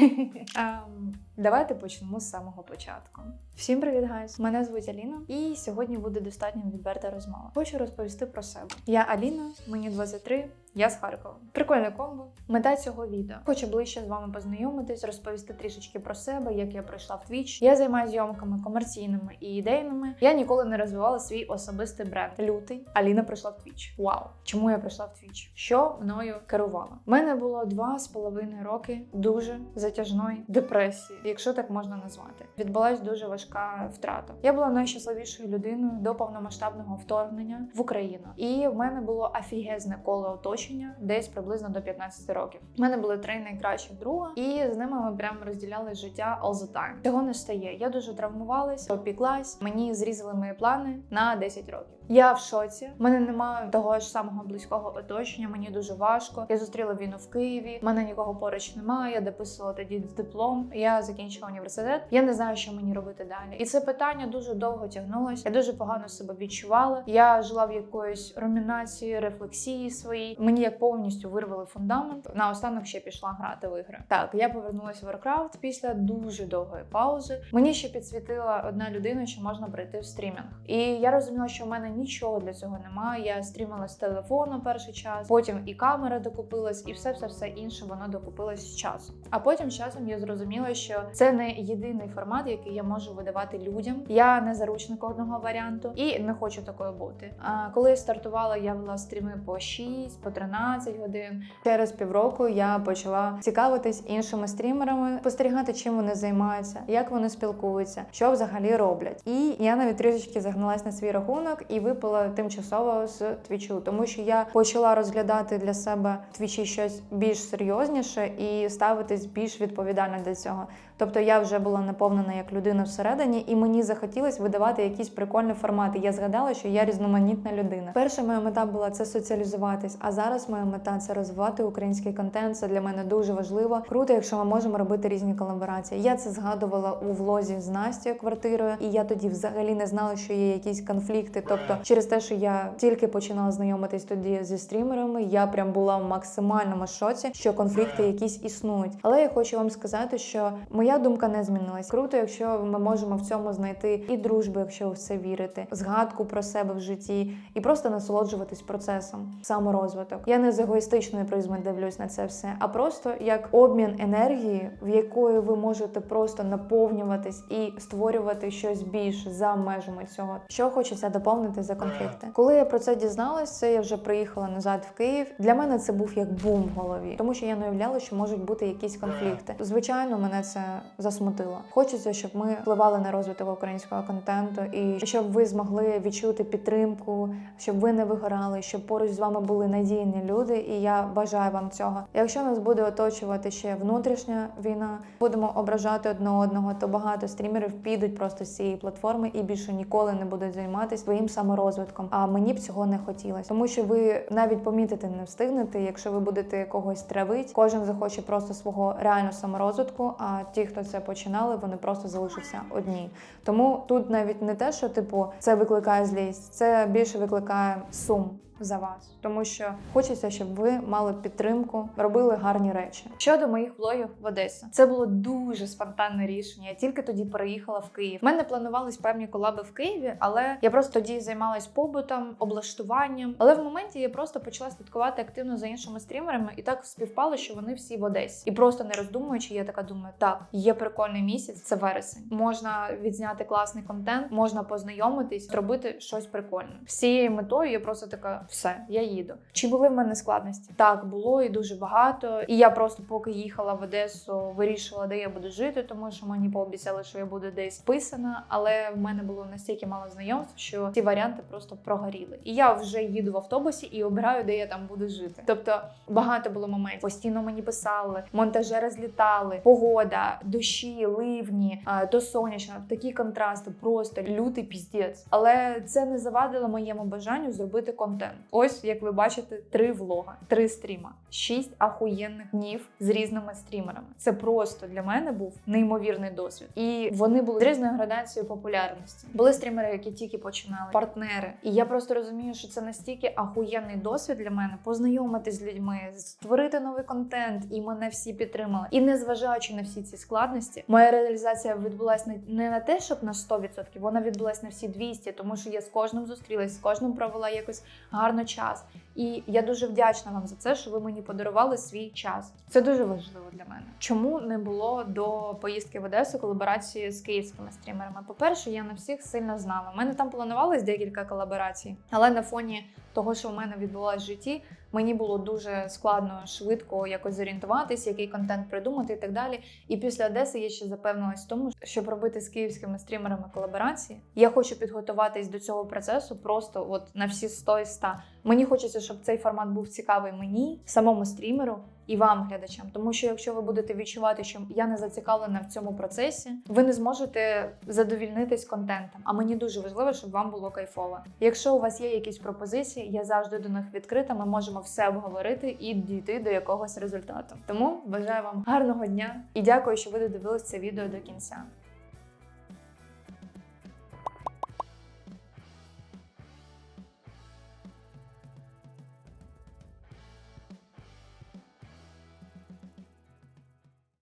Ем, Давайте почнемо з самого початку. Всім привіт, гайс! Мене звуть Аліна, і сьогодні буде достатньо відверта розмова. Хочу розповісти про себе. Я Аліна, мені 23, я з Харкова. Прикольне комбо. Мета цього відео. Хочу ближче з вами познайомитись, розповісти трішечки про себе, як я пройшла в Twitch. Я займаюся зйомками комерційними і ідейними. Я ніколи не розвивала свій особистий бренд. Лютий Аліна прийшла в Twitch. Вау! Чому я прийшла в Twitch? Що мною керувало? У мене було два з половиною роки дуже затяжної депресії, якщо так можна назвати. Відбулась дуже важка втрата. Я була найщасливішою людиною до повномасштабного вторгнення в Україну, і в мене було офігезне коло оточення, десь приблизно до 15 років. У мене були три найкращих друга, і з ними ми прямо розділяли життя all the time. Цього не стає. Я дуже травмувалась, опіклась. Мені зрізали мої плани на 10 років. Я в шоці. У мене немає того ж самого близького оточення. Мені дуже важко. Я зустріла війну в Києві. У мене нікого поруч немає. Я дописувала тоді диплом. Я закінчила університет. Я не знаю, що мені робити далі. І це питання дуже довго тягнулося. Я дуже погано себе відчувала. Я жила в якоїсь румінації, рефлексії своїй. Мені як повністю вирвали фундамент. Наостанок ще пішла грати в ігри. Так, я повернулася в Warcraft після дуже довгої паузи. Мені ще підсвітила одна людина, що можна прийти в стрімінг. І я розуміла, що в мене нічого для цього немає. Я стрімила з телефону перший час, потім і камера докупилась, і все все все інше воно докупилось з часом. А потім часом я зрозуміла, що це не єдиний формат, який я можу видавати людям. Я не заручник одного варіанту і не хочу такою бути. А коли я стартувала, я вела стріми по 6, по 13 годин. Через півроку я почала цікавитись іншими стрімерами, спостерігати, чим вони займаються, як вони спілкуються, що взагалі роблять. І я навіть трішечки загналась на свій рахунок і випала тимчасово з твічу, тому що я почала розглядати для себе твічі щось більш серйозніше і ставитись більш відповідально до цього. Тобто я вже була наповнена як людина всередині, і мені захотілося видавати якісь прикольні формати. Я згадала, що я різноманітна людина. Перша моя мета була це соціалізуватись, а зараз моя мета це розвивати український контент. Це для мене дуже важливо. Круто, якщо ми можемо робити різні колаборації. Я це згадувала у влозі з Настю квартирою, і я тоді взагалі не знала, що є якісь конфлікти. Тобто, через те, що я тільки починала знайомитись тоді зі стрімерами, я прям була в максимальному шоці, що конфлікти якісь існують. Але я хочу вам сказати, що моя думка не змінилась. Круто, якщо ми можемо в цьому знайти і дружбу, якщо ви в це вірите, згадку про себе в житті, і просто насолоджуватись процесом, саморозвиток. Я не з егоїстичної призми дивлюсь на це все, а просто як обмін енергії, в якої ви можете просто наповнюватись і створювати щось більше за межами цього. Що хочеться доповнити за конфлікти. Коли я про це дізналась, це я вже приїхала назад в Київ. Для мене це був як бум в голові, тому що я не уявляла, що можуть бути якісь конфлікти. Звичайно, мене це засмутило. Хочеться, щоб ми впливали на розвиток українського контенту, і щоб ви змогли відчути підтримку, щоб ви не вигорали, щоб поруч з вами були надійні люди. І я бажаю вам цього. Якщо нас буде оточувати ще внутрішня війна, будемо ображати одне одного, то багато стрімерів підуть просто з цієї платформи і більше ніколи не будуть займатися своїм саморозвитком. А мені б цього не хотілося, тому що ви навіть помітити не встигнете, якщо ви будете когось травити. Кожен захоче просто свого реального саморозвитку. А ті, хто це починали, вони просто залишаться одні. Тому тут навіть не те, що типу це викликає злість, це більше викликає сум. За вас, тому що хочеться, щоб ви мали підтримку, робили гарні речі. Щодо моїх влогів в Одесі, це було дуже спонтанне рішення. Я тільки тоді переїхала в Київ. У мене планувались певні колаби в Києві, але я просто тоді займалась побутом, облаштуванням. Але в моменті я просто почала слідкувати активно за іншими стрімерами, і так співпало, що вони всі в Одесі. І просто не роздумуючи, я така думаю, так є прикольний місяць, це вересень. Можна відзняти класний контент, можна познайомитись, зробити щось прикольне. З цією метою я просто така все, я їду. Чи були в мене складності? Так, було і дуже багато. І я просто, поки їхала в Одесу, вирішила, де я буду жити, тому що мені пообіцяли, що я буду десь вписана. Але в мене було настільки мало знайомств, що ці варіанти просто прогоріли. І я вже їду в автобусі і обираю, де я там буду жити. Тобто багато було моментів. Постійно мені писали, монтажери злітали, погода, дощі, ливні, то сонячно, такі контрасти, просто лютий піздець. Але це не завадило моєму бажанню зробити контент. Ось, як ви бачите, три влога, три стріма, шість ахуєнних днів з різними стрімерами. Це просто для мене був неймовірний досвід. І вони були з різною градацією популярності. Були стрімери, які тільки починали, партнери. І я просто розумію, що це настільки ахуєнний досвід для мене познайомитись з людьми, створити новий контент, і мене всі підтримали. І незважаючи на всі ці складності, моя реалізація відбулася не, не на те, щоб на 100%, вона відбулася на всі 200, тому що я з кожним зустрілась, з кожним провела якось гарно час. І я дуже вдячна вам за це, що ви мені подарували свій час. Це дуже важливо для мене. Чому не було до поїздки в Одесу колаборації з київськими стрімерами? По-перше, я на всіх сильно знала. У мене там планувалось декілька колаборацій, але на фоні того, що в мене відбулося в житті, мені було дуже складно швидко якось зорієнтуватись, який контент придумати і так далі. І після Одеси я ще запевнилась в тому, щоб робити з київськими стрімерами колаборації. Я хочу підготуватись до цього процесу просто от на всі 100 і 100. Мені хочеться, щоб цей формат був цікавий мені, самому стрімеру. І вам, глядачам, тому що якщо ви будете відчувати, що я не зацікавлена в цьому процесі, ви не зможете задовільнитись контентом. А мені дуже важливо, щоб вам було кайфово. Якщо у вас є якісь пропозиції, я завжди до них відкрита. Ми можемо все обговорити і дійти до якогось результату. Тому бажаю вам гарного дня і дякую, що ви додивились це відео до кінця.